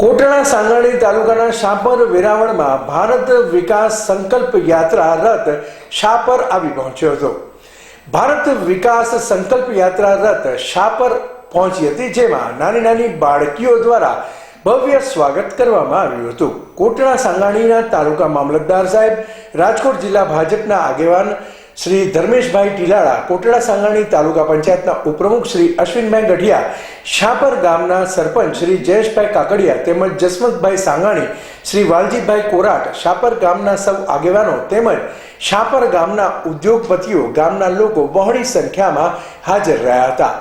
કોટડા સાંગાણી તાલુકાના શાપર વેરાવળમાં ભારત વિકાસ સંકલ્પ યાત્રા રથ શાપર આવી પહોંચ્યો હતો. ભારત વિકાસ સંકલ્પ યાત્રા રથ શાપર પહોંચી હતી, જેમાં નાની નાની બાળકીઓ દ્વારા ભવ્ય સ્વાગત કરવામાં આવ્યું હતું. કોટડા સાંગાણીના તાલુકા મામલતદાર સાહેબ, રાજકોટ જિલ્લા ભાજપના આગેવાન શ્રી ધર્મેશભાઈ ટીલાળા, કોટડા સાંગાણી તાલુકા પંચાયતના ઉપપ્રમુખ શ્રી અશ્વિનભાઈ ગઢિયા શાપર ગામના સરપંચ શ્રી જયેશભાઈ કાકડિયા તેમજ જસવંતભાઈ સાંગાણી, શ્રી વાલજીભાઈ કોરાટ શાપર ગામના સૌ આગેવાનો તેમજ શાપર ગામના ઉદ્યોગપતિઓ ગામના લોકો બહોળી સંખ્યામાં હાજર રહ્યા હતા.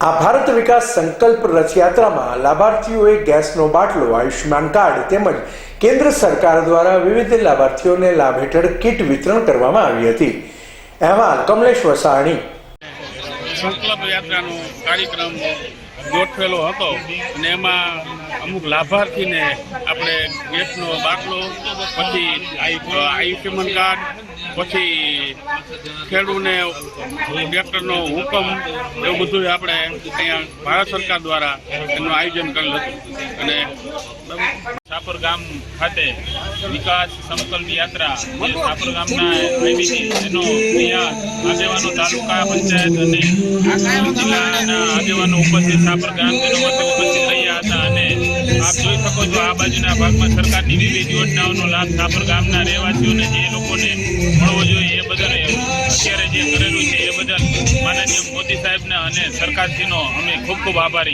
આ ભારત વિકાસ સંકલ્પ રથયાત્રામાં લાભાર્થીઓએ ગેસનો બાટલો, આયુષ્યમાન કાર્ડ તેમજ કેન્દ્ર સરકાર દ્વારા વિવિધ લાભાર્થીઓને લાભ હેઠળ કીટ વિતરણ કરવામાં આવી હતી. અહેવાલ કમલેશ વસાણી. સંકલ્પ યાત્રાનો કાર્યક્રમ ગોઠવેલો હતો. અને એમાં અમુક લાભાર્થીને આપણે ગેસનો બાટલો પછી આયુ- આયુષ્યમાન કાર્ડ પછી ખેડૂને ટ્રેક્ટરનો હુકમ, એવું બધું આપણે અહીંયા ભારત સરકાર દ્વારા એનું આયોજન કરેલું હતું. અને સાપર ગામ ખાતે વિકાસ સંકલ્પ યાત્રા સાપર ગામના આવી એનો આગેવાનો તાલુકા પંચાયત અને જિલ્લાના આગેવાનો ઉપસ્થિત સાપર ગ્રામજનો માટે ઉપસ્થિત રહ્યા હતા અને આપ જોઈ શકો છો આ બાજુના ભાગમાં સરકારની વિવિધ યોજનાઓનો લાભ સાપર ગામના રહેવાસીઓને જે લોકોને મળવો જોઈએ એ બદલ અત્યારે જે કરેલું છે એ બદલ માનનીય મોદી સાહેબના અને સરકારશ્રીનો અમે ખૂબ ખૂબ આભારી